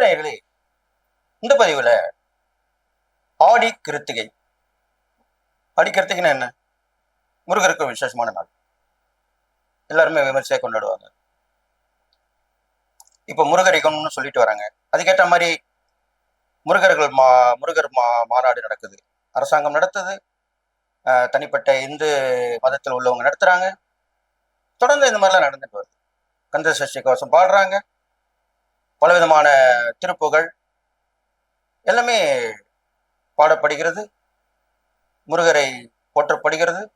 நேயர்களே இந்த பதிவுல ஆடி கிருத்திகை. ஆடி கிருத்திகைன்னு என்ன? முருகருக்கு விசேஷமான நாள். எல்லாருமே விமர்சையா கொண்டாடுவாங்க. இப்போ முருகரிகம்னு சொல்லிட்டு வராங்க. அதுக்கேற்ற மாதிரி முருகர்கள் மா முருகர் மா மாநாடு நடக்குது. அரசாங்கம் நடத்துது. தனிப்பட்ட இந்து மதத்தில் உள்ளவங்க நடத்துறாங்க. தொடர்ந்து இந்த மாதிரிலாம் நடந்துட்டு வருது. கந்த சஷ்டி கவசம் பாடுறாங்க. பலவிதமான திருப்புகள் எல்லாமே பாடப்படுகிறது. முருகரை போற்றப்படுகிறது.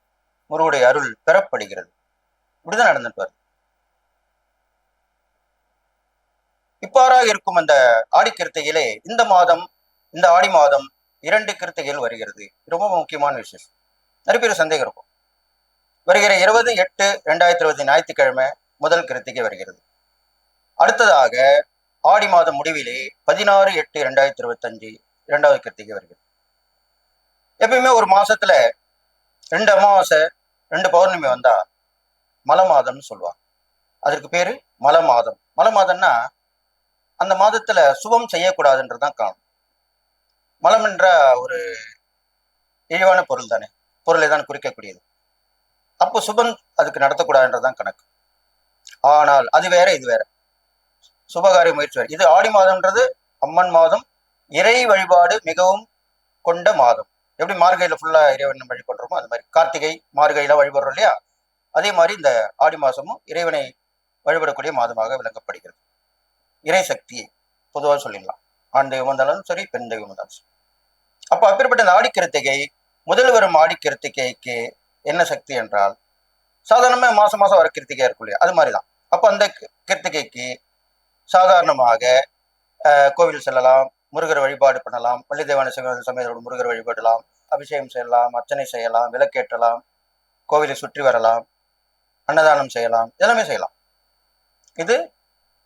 முருகருடைய அருள் பெறப்படுகிறது. இப்படிதான் நடந்துட்டு வருது. இருக்கும் அந்த ஆடி இந்த மாதம் இந்த ஆடி மாதம் இரண்டு கிருத்தைகள் வருகிறது. ரொம்ப முக்கியமான விசேஷம். நிறைய பேர் சந்தேகம் இருக்கும். வருகிற இருபது எட்டு ரெண்டாயிரத்தி இருபது ஞாயிற்றுக்கிழமை முதல் கிருத்திகை வருகிறது. அடுத்ததாக ஆடி மாதம் முடிவிலே பதினாறு எட்டு ரெண்டாயிரத்தி இருபத்தஞ்சு இரண்டாவது கிருத்திகை வருகிறது. எப்பயுமே ஒரு மாசத்துல ரெண்டு அமாவாசை ரெண்டு பௌர்ணமி வந்தா மல மாதம்னு சொல்லுவாங்க. அதற்கு பேரு மல மாதம் மல மாதம்னா அந்த மாதத்துல சுபம் செய்யக்கூடாதுன்றதுதான் காணும் மலம் என்ற ஒரு இழிவான பொருள் தானே. பொருளை தான் குறிக்கக்கூடியது. அப்போ சுபம் அதுக்கு நடத்தக்கூடாதுன்றதுதான் கணக்கு. ஆனால் அது வேற இது வேற. சுபகாரிய முயற்சி இது ஆடி மாதம்ன்றது அம்மன் மாதம். இறை வழிபாடு மிகவும் கொண்ட மாதம். எப்படி மார்கையில் ஃபுல்லா இறைவன் வழிபடுறோமோ அது மாதிரி கார்த்திகை மார்கையில் வழிபடுறோம் இல்லையா? அதே மாதிரி இந்த ஆடி மாதமும் இறைவனை வழிபடக்கூடிய மாதமாக விளங்கப்படுகிறது. இறை சக்தி பொதுவாக சொல்லிடலாம். ஆண் தெய்வம் இருந்தாலும் சரி பெண் தெய்வம் இருந்தாலும் சரி. அப்போ அப்பேற்பட்ட இந்த ஆடிக்கிருத்திகை முதல் வரும் ஆடிக்கிருத்திகைக்கு என்ன சக்தி என்றால் சாதாரணமாக மாசம் மாதம் வர கிருத்திகை இருக்கும் இல்லையா? அது மாதிரி தான் அப்போ அந்த கி- கிருத்திகைக்கு சாதாரணமாக கோவில் செல்லலாம் முருகர் வழிபாடு பண்ணலாம் வள்ளிதேவான சமயத்தோடு முருகர் வழிபடலாம் அபிஷேகம் செய்யலாம் அர்ச்சனை செய்யலாம் விளக்கேற்றலாம் கோவிலை சுற்றி வரலாம் அன்னதானம் செய்யலாம் எல்லாமே செய்யலாம். இது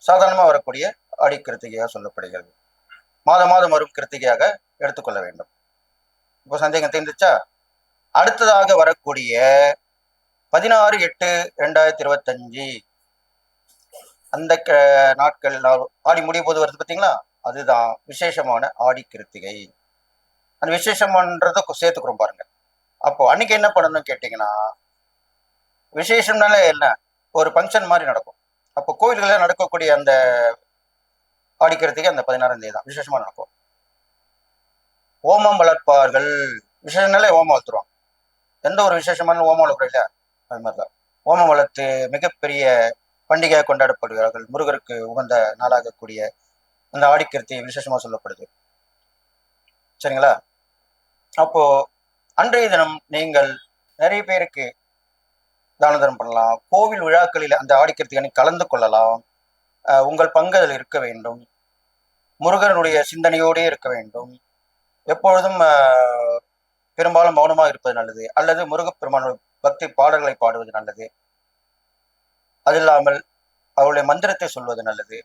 சாதாரணமாக வரக்கூடிய ஆடி கிருத்திகையாக சொல்லப்படுகிறது. மாதம் மாதம் வரும் கிருத்திகையாக எடுத்துக்கொள்ள வேண்டும். இப்போ சந்தேகம் தெரிந்துச்சா? அடுத்ததாக வரக்கூடிய பதினாறு எட்டு ரெண்டாயிரத்தி இருபத்தஞ்சு அந்த க- நாட்கள் ஆடி முடிய போது வருது பார்த்தீங்களா அதுதான் விசேஷமான ஆடி கிருத்திகை. அந்த விசேஷமானதை சேர்த்துக்கிறோம் பாருங்க. அப்போ அன்னைக்கு என்ன பண்ணணும்னு கேட்டிங்கன்னா விசேஷம்னால என்ன? ஒரு ஃபங்க்ஷன் மாதிரி நடக்கும். அப்போ கோவில்களில் நடக்கக்கூடிய அந்த ஆடிக்கிறதுக்கு அந்த பதினாறாம் தேதி தான். விசேஷமா நடக்கும். ஓமம் வளர்ப்பார்கள். விசேஷம்னாலே ஓமம் வளர்த்துருவாங்க. எந்த ஒரு விசேஷமான ஓமம் வளர்க்குறோம் இல்லையா? அது மாதிரி தான் ஓமம் வளர்த்து மிகப்பெரிய பண்டிகையாக கொண்டாடப்படுகிறார்கள். முருகருக்கு உகந்த நாளாகக்கூடிய அந்த ஆடிக்கிருத்தி விசேஷமாக சொல்லப்படுது. சரிங்களா? அப்போ அன்றைய தினம் நீங்கள் நிறைய பேருக்கு தான தர்மம் பண்ணலாம். கோவில் விழாக்களில் அந்த ஆடிக்கிருத்திகனை கலந்து கொள்ளலாம். உங்கள் பங்கு அதில் இருக்க வேண்டும். முருகனுடைய சிந்தனையோடே இருக்க வேண்டும். எப்பொழுதும் பெரும்பாலும் மௌனமாக இருப்பது நல்லது. அல்லது முருகப்பெருமானுடைய பக்தி பாடல்களை பாடுவது நல்லது. அது இல்லாமல் அவளுடைய மந்திரத்தை சொல்வது நல்லது.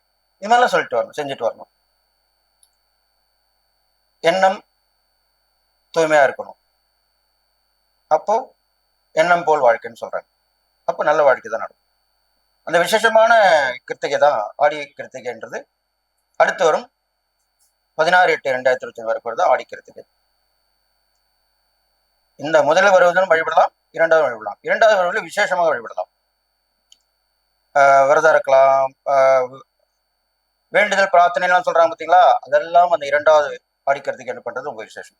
இது மாதிரிலாம் சொல்லிட்டு வரணும் செஞ்சுட்டு வரணும். எண்ணம் தூய்மையா இருக்கணும். அப்போ எண்ணம் போல் வாழ்க்கைன்னு சொல்றாங்க. அப்போ நல்ல வாழ்க்கை தான் நடக்கும். அந்த விசேஷமான கிருத்திகை தான் ஆடி கிருத்திகைன்றது. அடுத்து வரும் பதினாறு எட்டு ரெண்டாயிரத்தி இருபத்தி வரக்கூட ஆடி கிருத்திகை. இந்த முதல்ல வருவதும் வழிபடலாம் இரண்டாவது வழிபடலாம். இரண்டாவது வருவதில் விசேஷமாக வழிபடலாம். விரதம் இருக்கலாம் வேண்டுதல் பிரார்த்தனைலாம் சொல்றாங்க பார்த்தீங்களா அதெல்லாம் அந்த இரண்டாவது ஆடி என்ன பண்றது? ரொம்ப விசேஷம்.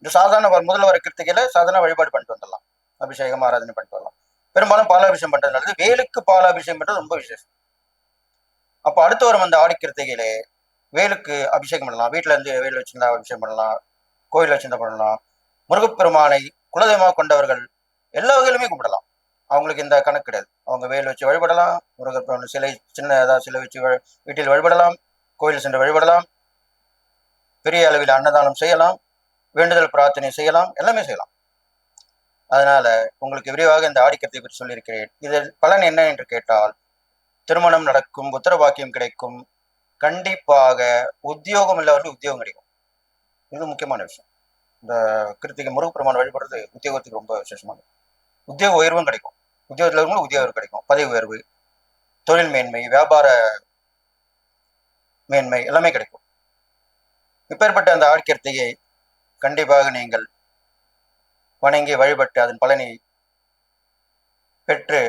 இந்த சாதாரண முதல்ல வர கிருத்திகையில சாதாரண வழிபாடு பண்ணிட்டு வந்துடலாம். அபிஷேகம் ஆராதனை பண்ணிட்டு வரலாம். பெரும்பாலும் பாலாபிஷேகம் பண்றதுனால நல்லது. வேலுக்கு பாலாபிஷேகம் பண்றது ரொம்ப விசேஷம். அப்போ அடுத்து வரும் அந்த ஆடி கிருத்திகையிலே வேலுக்கு அபிஷேகம் பண்ணலாம். வீட்டுல இருந்து வேல் வச்சிருந்தா அபிஷேகம் பண்ணலாம். கோயில் வச்சிருந்தா பண்ணலாம். முருகப்பெருமானை குலதெய்வமாக கொண்டவர்கள் எல்லா வகையிலுமே கும்பிடலாம். அவங்களுக்கு இந்த கணக்கு கிடையாது. அவங்க வேல் வச்சு வழிபடலாம் முருகப்பெருமான் சிலை சின்ன ஏதாவது சிலை வச்சு வீட்டில் வழிபடலாம் கோயில் சென்று வழிபடலாம் பெரிய அளவில் அன்னதானம் செய்யலாம் வேண்டுதல் பிரார்த்தனை செய்யலாம் எல்லாமே செய்யலாம். அதனால உங்களுக்கு விரிவாக இந்த ஆடிக்கத்தை பற்றி சொல்லியிருக்கிறேன். இதில் பலன் என்ன என்று கேட்டால் திருமணம் நடக்கும் உத்தரவாக்கியம் கிடைக்கும் கண்டிப்பாக உத்தியோகம் இல்லாதவர்கள் உத்தியோகம் கிடைக்கும். இது முக்கியமான விஷயம். இந்த கிருத்திகை முருகப்பெருமான் வழிபடுறது உத்தியோகத்துக்கு ரொம்ப விசேஷமானது. உத்தியோக உயர்வும் கிடைக்கும். உத்தியோகத்தில் இருக்கவங்களுக்கு உத்தியோகம் கிடைக்கும். பதவி உயர்வு தொழில் மேன்மை வியாபார மேன்மை எல்லாமே கிடைக்கும். இப்பேற்பட்ட அந்த ஆட்கிருத்தியை கண்டிப்பாக நீங்கள் வணங்கி வழிபட்டு அதன் பலனை பெற்று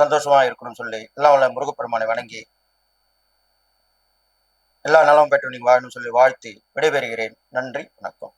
சந்தோஷமாக இருக்கணும்னு சொல்லி எல்லாம் உள்ள முருகப்பெருமானை வணங்கி எல்லா நலமும் பெற்று நீங்கள் வாழணும்னு சொல்லி வாழ்த்தி விடைபெறுகிறேன். நன்றி வணக்கம்.